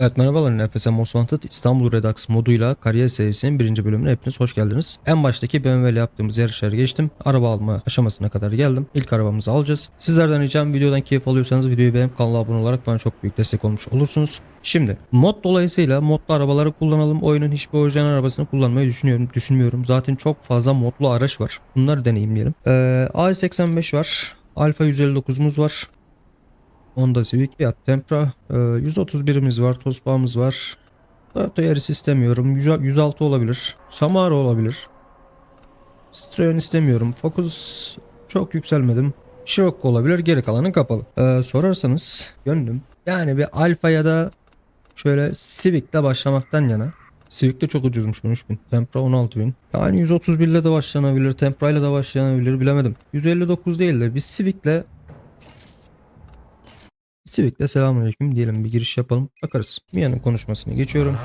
Evet merhabalar Nefes Most Wanted İstanbul Redux moduyla kariyer serisinin birinci bölümüne hepiniz hoş geldiniz. En baştaki BMW ile yaptığımız yarışları geçtim. Araba alma aşamasına kadar geldim. İlk arabamızı alacağız. Sizlerden ricam videodan keyif alıyorsanız videoyu beğenip kanala abone olarak bana çok büyük destek olmuş olursunuz. Şimdi mod dolayısıyla modlu arabaları kullanalım. Oyunun hiçbir orijinal arabasını kullanmayı düşünüyorum. Düşünmüyorum. Zaten çok fazla modlu araç var. Bunları deneyimleyelim. Ee, A85 var. Alfa 159'umuz var. Honda Civic, Fiat Tempra, e, 131'imiz var, Tospa'mız var. Toyota Yaris istemiyorum. 100 106 olabilir. Samara olabilir. Citroen istemiyorum. Focus çok yükselmedim. Scirocco olabilir. Geri kalanı kapalı. E, sorarsanız gönlüm yani bir Alfa ya da şöyle Civic'le başlamaktan yana. Civic de çok ucuzmuş 13.000. Tempra 16.000. Yani 131 ile de başlanabilir. Tempra ile de başlanabilir bilemedim. 159 değil de bir Civic'le Civic'le selamünaleyküm diyelim bir giriş yapalım. Bakarız. Mia'nın konuşmasını geçiyorum.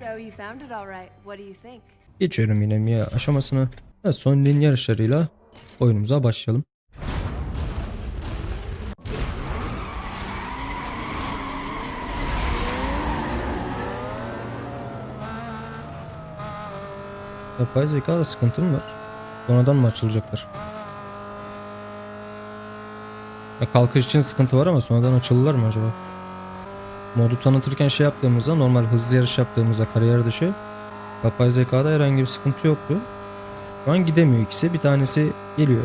So you found it all right. What do you think? Geçiyorum yine Mia aşamasını. Ve son din yarışlarıyla oyunumuza başlayalım. Yapay zekada sıkıntı mı var? Sonradan mı açılacaklar? Ya kalkış için sıkıntı var ama sonradan açılırlar mı acaba? Modu tanıtırken şey yaptığımızda normal hızlı yarış yaptığımızda kariyer dışı Yapay zekada herhangi bir sıkıntı yoktu. Şu an gidemiyor ikisi. Bir tanesi geliyor.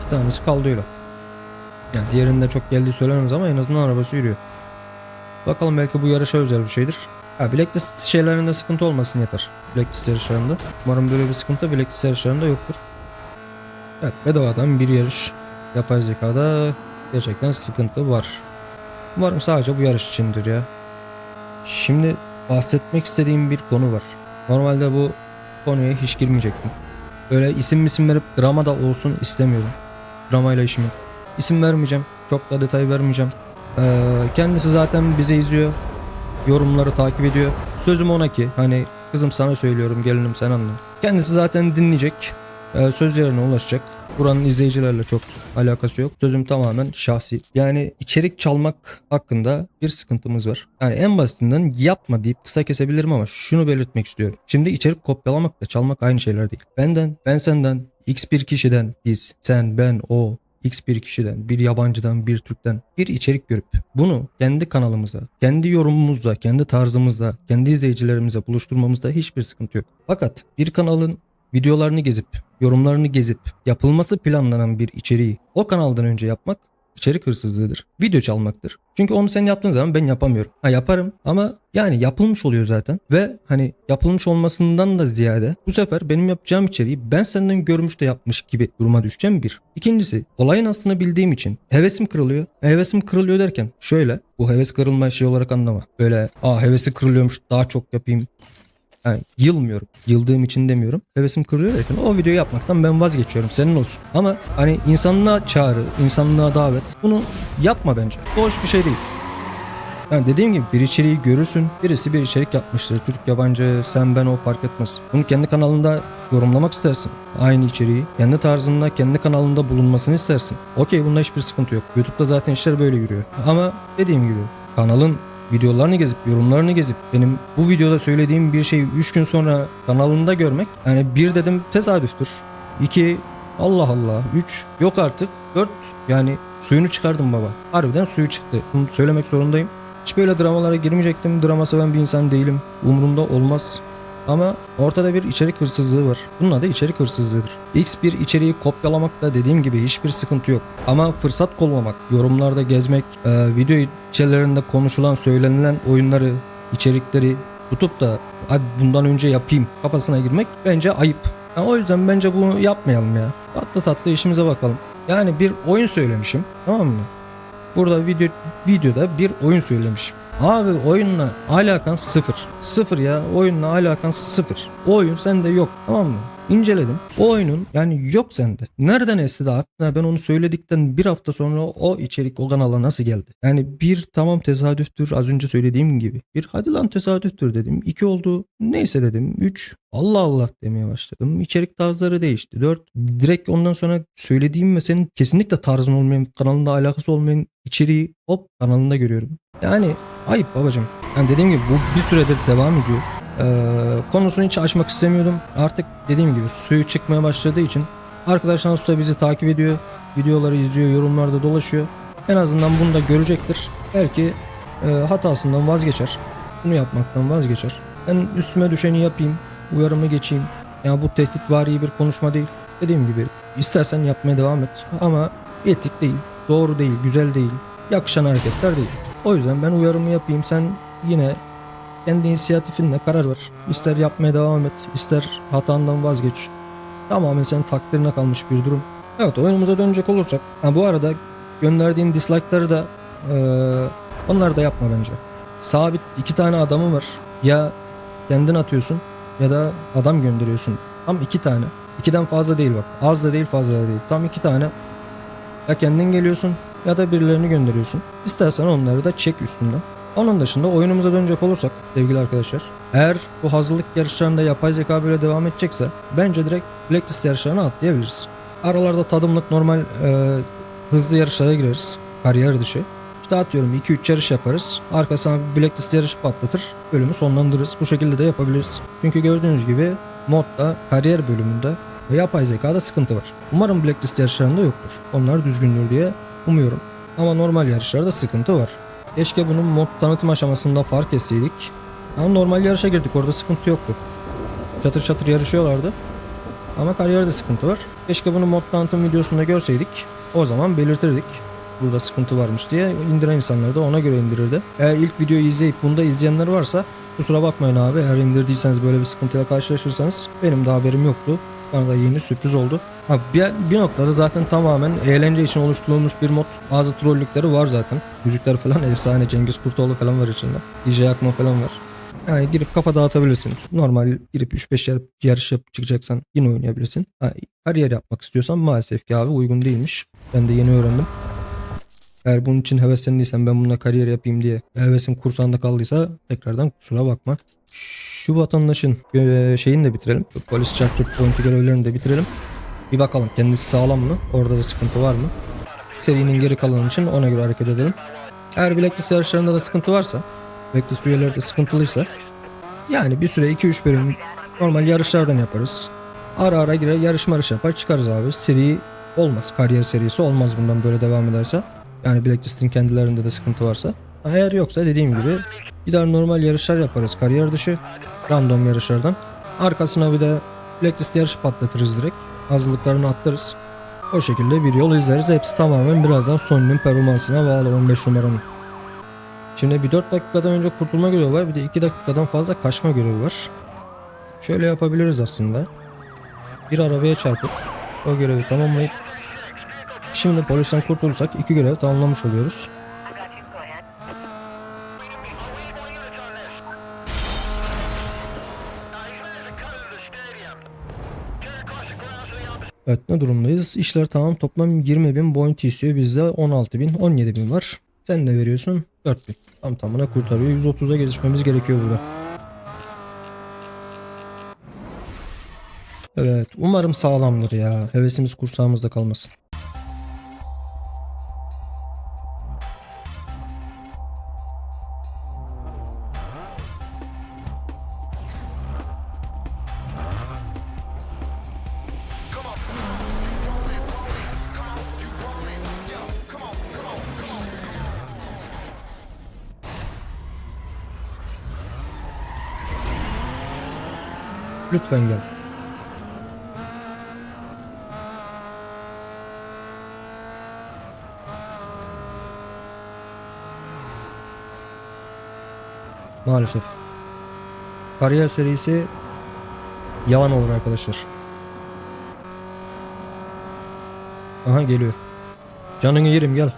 İki tanesi kaldı öyle. Yani diğerinde çok geldiği söylenemez ama en azından arabası yürüyor. Bakalım belki bu yarışa özel bir şeydir. Ha Blacklist şeylerinde sıkıntı olmasın yeter. Blacklist yarışlarında. Umarım böyle bir sıkıntı Blacklist yarışlarında yoktur. Evet bedavadan bir yarış. Yapay zekada gerçekten sıkıntı var. Umarım sadece bu yarış içindir ya. Şimdi bahsetmek istediğim bir konu var. Normalde bu konuya hiç girmeyecektim. Böyle isim isim verip drama da olsun istemiyorum. Dramayla işim yok. İsim vermeyeceğim. Çok da detay vermeyeceğim. Ee, kendisi zaten bizi izliyor. Yorumları takip ediyor. Sözüm ona ki hani kızım sana söylüyorum gelinim sen anla. Kendisi zaten dinleyecek. Ee, sözlerine ulaşacak. Buranın izleyicilerle çok alakası yok. Sözüm tamamen şahsi. Yani içerik çalmak hakkında bir sıkıntımız var. Yani en basitinden yapma deyip kısa kesebilirim ama şunu belirtmek istiyorum. Şimdi içerik kopyalamakla çalmak aynı şeyler değil. Benden, ben senden, x bir kişiden, biz, sen, ben, o, X bir kişiden, bir yabancıdan, bir Türk'ten bir içerik görüp bunu kendi kanalımıza, kendi yorumumuzda, kendi tarzımızda, kendi izleyicilerimize buluşturmamızda hiçbir sıkıntı yok. Fakat bir kanalın videolarını gezip, yorumlarını gezip yapılması planlanan bir içeriği o kanaldan önce yapmak içerik hırsızlığıdır. Video çalmaktır. Çünkü onu sen yaptığın zaman ben yapamıyorum. Ha yaparım ama yani yapılmış oluyor zaten ve hani yapılmış olmasından da ziyade bu sefer benim yapacağım içeriği ben senden görmüş de yapmış gibi duruma düşeceğim bir. İkincisi olayın aslını bildiğim için hevesim kırılıyor. Hevesim kırılıyor derken şöyle bu heves kırılma şey olarak anlama. Böyle aa hevesi kırılıyormuş daha çok yapayım yani yılmıyorum. Yıldığım için demiyorum. Hevesim kırılıyor derken o videoyu yapmaktan ben vazgeçiyorum. Senin olsun. Ama hani insanlığa çağrı, insanlığa davet. Bunu yapma bence. Hoş bir şey değil. Yani dediğim gibi bir içeriği görürsün. Birisi bir içerik yapmıştır. Türk, yabancı, sen, ben, o fark etmez. Bunu kendi kanalında yorumlamak istersin. Aynı içeriği. Kendi tarzında, kendi kanalında bulunmasını istersin. Okey bunda hiçbir sıkıntı yok. YouTube'da zaten işler böyle yürüyor. Ama dediğim gibi kanalın videolarını gezip yorumlarını gezip benim bu videoda söylediğim bir şeyi 3 gün sonra kanalında görmek yani bir dedim tesadüftür. 2 Allah Allah 3 yok artık 4 yani suyunu çıkardım baba. Harbiden suyu çıktı. Bunu söylemek zorundayım. Hiç böyle dramalara girmeyecektim. Drama seven bir insan değilim. Umurumda olmaz. Ama ortada bir içerik hırsızlığı var. Bunun adı içerik hırsızlığıdır. X bir içeriği kopyalamakta dediğim gibi hiçbir sıkıntı yok. Ama fırsat kollamak, yorumlarda gezmek, e, video içerilerinde konuşulan, söylenilen oyunları, içerikleri tutup da hadi bundan önce yapayım kafasına girmek bence ayıp. Yani o yüzden bence bunu yapmayalım ya. Tatlı tatlı işimize bakalım. Yani bir oyun söylemişim tamam mı? Burada video videoda bir oyun söylemişim. Abi oyunla alakan sıfır. Sıfır ya oyunla alakan sıfır. O oyun sende yok tamam mı? İnceledim. O oyunun yani yok sende. Nereden esti de aklına ben onu söyledikten bir hafta sonra o içerik o kanala nasıl geldi? Yani bir tamam tesadüftür az önce söylediğim gibi. Bir hadi lan tesadüftür dedim. İki oldu neyse dedim. Üç Allah Allah demeye başladım. İçerik tarzları değişti. Dört direkt ondan sonra söylediğim ve senin kesinlikle tarzın olmayan kanalında alakası olmayan içeriği hop kanalında görüyorum. Yani ayıp babacım. Yani dediğim gibi bu bir süredir devam ediyor. Ee, konusunu hiç açmak istemiyordum. Artık dediğim gibi suyu çıkmaya başladığı için arkadaşlar Usta bizi takip ediyor. Videoları izliyor, yorumlarda dolaşıyor. En azından bunu da görecektir. Belki e, hatasından vazgeçer. Bunu yapmaktan vazgeçer. Ben üstüme düşeni yapayım. Uyarımı geçeyim. Yani bu tehditvari bir konuşma değil. Dediğim gibi istersen yapmaya devam et. Ama etik değil, doğru değil, güzel değil. Yakışan hareketler değil. O yüzden ben uyarımı yapayım. Sen yine kendi inisiyatifinle karar ver. İster yapmaya devam et, ister hatandan vazgeç. Tamamen senin takdirine kalmış bir durum. Evet oyunumuza dönecek olursak. Ha, bu arada gönderdiğin dislike'ları da eee onları da yapma bence. Sabit iki tane adamı var. Ya kendin atıyorsun ya da adam gönderiyorsun. Tam iki tane. İkiden fazla değil bak. Az da değil fazla da değil. Tam iki tane. Ya kendin geliyorsun ya da birilerini gönderiyorsun. İstersen onları da çek üstünden. Onun dışında oyunumuza dönecek olursak sevgili arkadaşlar. Eğer bu hazırlık yarışlarında yapay zeka böyle devam edecekse bence direkt Blacklist yarışlarına atlayabiliriz. Aralarda tadımlık normal e, hızlı yarışlara gireriz. Kariyer dışı. İşte atıyorum 2-3 yarış yaparız. Arkasına bir Blacklist yarışı patlatır. Bölümü sonlandırırız. Bu şekilde de yapabiliriz. Çünkü gördüğünüz gibi modda kariyer bölümünde ve yapay zekada sıkıntı var. Umarım Blacklist yarışlarında yoktur. Onlar düzgündür diye umuyorum. Ama normal yarışlarda sıkıntı var. Keşke bunun mod tanıtım aşamasında fark etseydik. Ama normal yarışa girdik orada sıkıntı yoktu. Çatır çatır yarışıyorlardı. Ama kariyerde sıkıntı var. Keşke bunu mod tanıtım videosunda görseydik. O zaman belirtirdik. Burada sıkıntı varmış diye indiren insanlar da ona göre indirirdi. Eğer ilk videoyu izleyip bunda izleyenler varsa kusura bakmayın abi. Eğer indirdiyseniz böyle bir sıkıntıyla karşılaşırsanız benim de haberim yoktu. Bana da yeni sürpriz oldu. Bir, bir noktada zaten tamamen eğlence için oluşturulmuş bir mod. Bazı trollükleri var zaten. Müzikler falan efsane. Cengiz Kurtoğlu falan var içinde. DJ Akma falan var. Yani girip kafa dağıtabilirsin. Normal girip 3-5 yer, yarış yapıp çıkacaksan yine oynayabilirsin. Ha, kariyer yapmak istiyorsan maalesef ki abi uygun değilmiş. Ben de yeni öğrendim. Eğer bunun için heveslendiysen ben bununla kariyer yapayım diye hevesin kursağında kaldıysa tekrardan kusura bakma. Şu vatandaşın e, şeyini de bitirelim. Polis pointi görevlerini de bitirelim. Bir bakalım kendisi sağlam mı? Orada da sıkıntı var mı? Serinin geri kalanı için ona göre hareket edelim. Eğer Blacklist yarışlarında da sıkıntı varsa, Blacklist üyeleri de sıkıntılıysa yani bir süre 2-3 bölüm normal yarışlardan yaparız. Ara ara girer yarış marış yapar çıkarız abi. Seri olmaz. Kariyer serisi olmaz bundan böyle devam ederse. Yani Blacklist'in kendilerinde de sıkıntı varsa. Eğer yoksa dediğim gibi gider normal yarışlar yaparız kariyer dışı. Random yarışlardan. Arkasına bir de Blacklist yarışı patlatırız direkt. Hazırlıklarını atlarız. O şekilde bir yol izleriz. Hepsi tamamen birazdan Sony'nin performansına bağlı 15 numaranın. Şimdi bir 4 dakikadan önce kurtulma görevi var. Bir de 2 dakikadan fazla kaçma görevi var. Şöyle yapabiliriz aslında. Bir arabaya çarpıp o görevi tamamlayıp şimdi polisten kurtulursak iki görev tamamlamış oluyoruz. Evet ne durumdayız? İşler tamam toplam 20 bin bounty istiyor. Bizde 16 bin 17 bin var. Sen de veriyorsun 4 bin. Tam tamına kurtarıyor. 130'a gezişmemiz gerekiyor burada. Evet umarım sağlamdır ya. Hevesimiz kursağımızda kalmasın. Lütfen gel. Maalesef. Kariyer serisi yalan olur arkadaşlar. Aha geliyor. Canını yerim gel.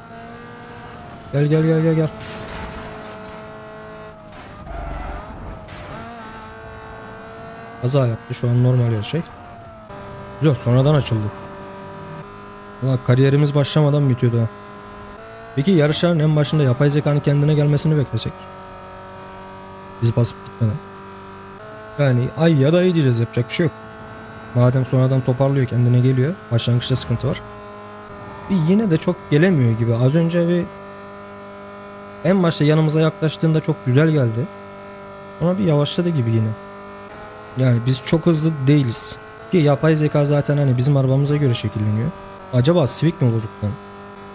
Gel gel gel gel gel. Kaza yaptı şu an normal her şey. Yok sonradan açıldı. Ulan kariyerimiz başlamadan bitiyordu ha. Peki yarışların en başında yapay zekanın kendine gelmesini beklesek. Biz basıp gitmeden. Yani ay ya da iyi diyeceğiz yapacak bir şey yok. Madem sonradan toparlıyor kendine geliyor. Başlangıçta sıkıntı var. Bir yine de çok gelemiyor gibi. Az önce bir en başta yanımıza yaklaştığında çok güzel geldi. Ama bir yavaşladı gibi yine. Yani biz çok hızlı değiliz. Ki yapay zeka zaten hani bizim arabamıza göre şekilleniyor. Acaba Civic mi bozuk lan?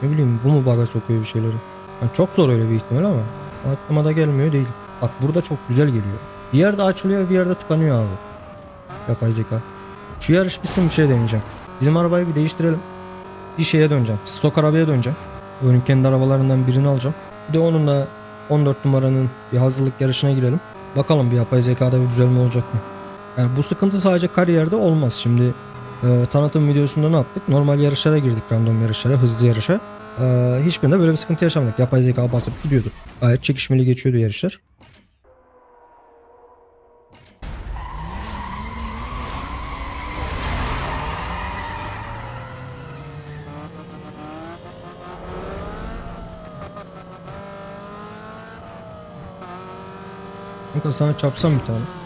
Ne bileyim bu mu baga sokuyor bir şeyleri? Yani çok zor öyle bir ihtimal ama aklıma da gelmiyor değil. Bak burada çok güzel geliyor. Bir yerde açılıyor bir yerde tıkanıyor abi. Yapay zeka. Şu yarış bitsin bir şey deneyeceğim. Bizim arabayı bir değiştirelim. Bir şeye döneceğim. Stok arabaya döneceğim. Önüm kendi arabalarından birini alacağım. Bir de onunla 14 numaranın bir hazırlık yarışına girelim. Bakalım bir yapay zekada bir düzelme olacak mı? Yani bu sıkıntı sadece kariyerde olmaz. Şimdi e, tanıtım videosunda ne yaptık? Normal yarışlara girdik, random yarışlara, hızlı yarışa. E, hiçbirinde böyle bir sıkıntı yaşamadık. Yapay zeka basıp gidiyordu. Gayet çekişmeli geçiyordu yarışlar. Kanka sana çarpsam bir tane.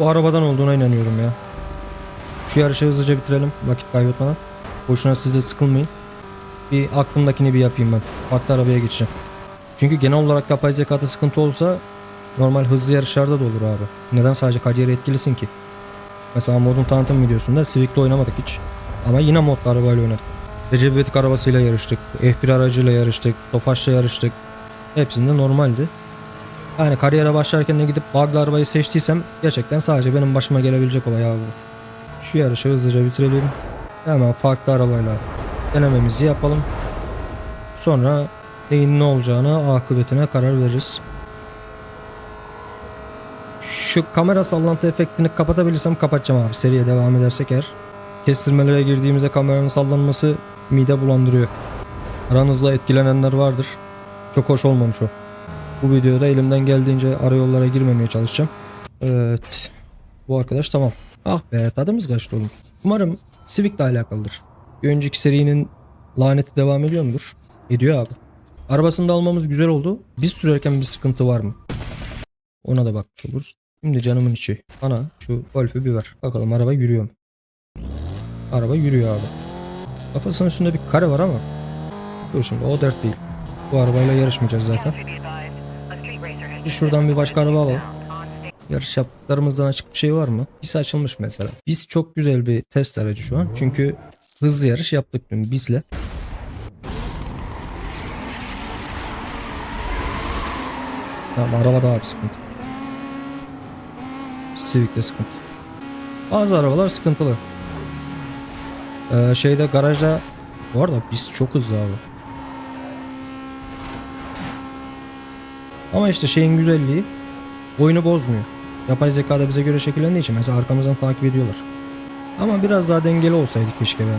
Bu arabadan olduğuna inanıyorum ya. Şu yarışı hızlıca bitirelim vakit kaybetmeden. Boşuna siz de sıkılmayın. Bir aklımdakini bir yapayım ben. Farklı arabaya geçeceğim. Çünkü genel olarak yapay zekada sıkıntı olsa normal hızlı yarışlarda da olur abi. Neden sadece kariyeri etkilisin ki? Mesela modun tanıtım videosunda Civic'le oynamadık hiç. Ama yine modlu arabayla oynadık. Recep İvedik arabasıyla yarıştık. F1 aracıyla yarıştık. Tofaş'la yarıştık. Hepsinde normaldi. Yani kariyere başlarken de gidip bug'lı arabayı seçtiysem gerçekten sadece benim başıma gelebilecek olay abi. Şu yarışı hızlıca bitirelim. Hemen farklı arabayla denememizi yapalım. Sonra neyin ne olacağına akıbetine karar veririz. Şu kamera sallantı efektini kapatabilirsem kapatacağım abi. Seriye devam edersek eğer. Kestirmelere girdiğimizde kameranın sallanması mide bulandırıyor. Aranızda etkilenenler vardır. Çok hoş olmamış o. Bu videoda elimden geldiğince arayollara girmemeye çalışacağım. Evet. Bu arkadaş tamam. Ah be tadımız kaçtı oğlum. Umarım Civic'le alakalıdır. Bir önceki serinin laneti devam ediyor mudur? Ediyor abi. Arabasını da almamız güzel oldu. Biz sürerken bir sıkıntı var mı? Ona da bakmış oluruz. Şimdi canımın içi. Ana şu golfü bir ver. Bakalım araba yürüyor mu? Araba yürüyor abi. Kafasının üstünde bir kare var ama. Dur şimdi o dert değil. Bu arabayla yarışmayacağız zaten. Şuradan bir başka araba alalım. Yarış yaptıklarımızdan açık bir şey var mı? Biz açılmış mesela. Biz çok güzel bir test aracı şu an. Çünkü hızlı yarış yaptık dün bizle. Tamam araba daha bir sıkıntı. Civic'te sıkıntı. Bazı arabalar sıkıntılı. Ee, şeyde garajda bu arada biz çok hızlı abi. Ama işte şeyin güzelliği oyunu bozmuyor. Yapay zeka da bize göre şekillendiği için mesela arkamızdan takip ediyorlar. Ama biraz daha dengeli olsaydı keşke be.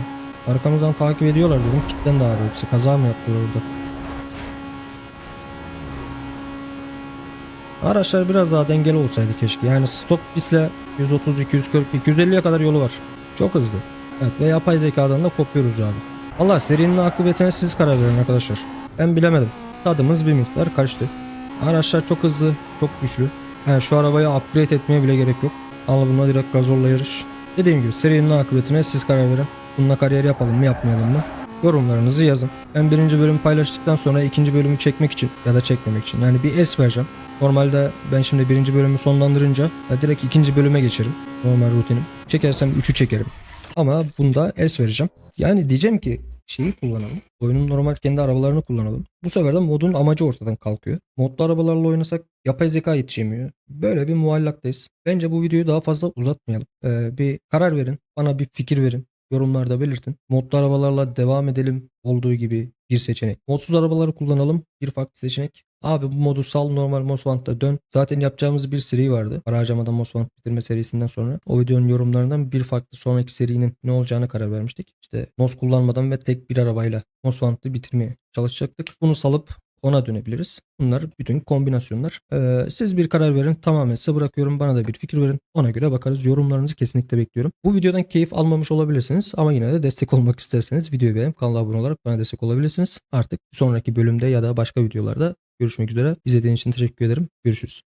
Arkamızdan takip ediyorlar dedim. Kitten de abi hepsi. Kaza mı yaptılar orada? Araçlar biraz daha dengeli olsaydı keşke. Yani stok bisle 130, 240, 250'ye kadar yolu var. Çok hızlı. Evet ve yapay zekadan da kopuyoruz abi. Allah serinin akıbetine siz karar verin arkadaşlar. Ben bilemedim. Tadımız bir miktar kaçtı. Araçlar çok hızlı, çok güçlü. Yani şu arabayı upgrade etmeye bile gerek yok. Al bununla direkt gazorla yarış. Dediğim gibi serinin akıbetine siz karar verin. Bununla kariyer yapalım mı yapmayalım mı? Yorumlarınızı yazın. Ben birinci bölümü paylaştıktan sonra ikinci bölümü çekmek için ya da çekmemek için yani bir es vereceğim. Normalde ben şimdi birinci bölümü sonlandırınca direkt ikinci bölüme geçerim. Normal rutinim. Çekersem üçü çekerim. Ama bunda es vereceğim. Yani diyeceğim ki şeyi kullanalım. Oyunun normal kendi arabalarını kullanalım. Bu sefer de modun amacı ortadan kalkıyor. Modlu arabalarla oynasak yapay zeka yetişemiyor. Böyle bir muallaktayız. Bence bu videoyu daha fazla uzatmayalım. Ee, bir karar verin. Bana bir fikir verin. Yorumlarda belirtin. Modlu arabalarla devam edelim olduğu gibi bir seçenek. Modsuz arabaları kullanalım. Bir farklı seçenek. Abi bu modu sal normal Mosfant'ta dön. Zaten yapacağımız bir seri vardı. Para harcamadan Mosfant bitirme serisinden sonra. O videonun yorumlarından bir farklı sonraki serinin ne olacağını karar vermiştik. İşte Mos kullanmadan ve tek bir arabayla Mosfant'ı bitirmeye çalışacaktık. Bunu salıp ona dönebiliriz. Bunlar bütün kombinasyonlar. Ee, siz bir karar verin. Tamamen size bırakıyorum. Bana da bir fikir verin. Ona göre bakarız. Yorumlarınızı kesinlikle bekliyorum. Bu videodan keyif almamış olabilirsiniz ama yine de destek olmak isterseniz videoyu beğenip kanala abone olarak bana destek olabilirsiniz. Artık sonraki bölümde ya da başka videolarda görüşmek üzere. İzlediğiniz için teşekkür ederim. Görüşürüz.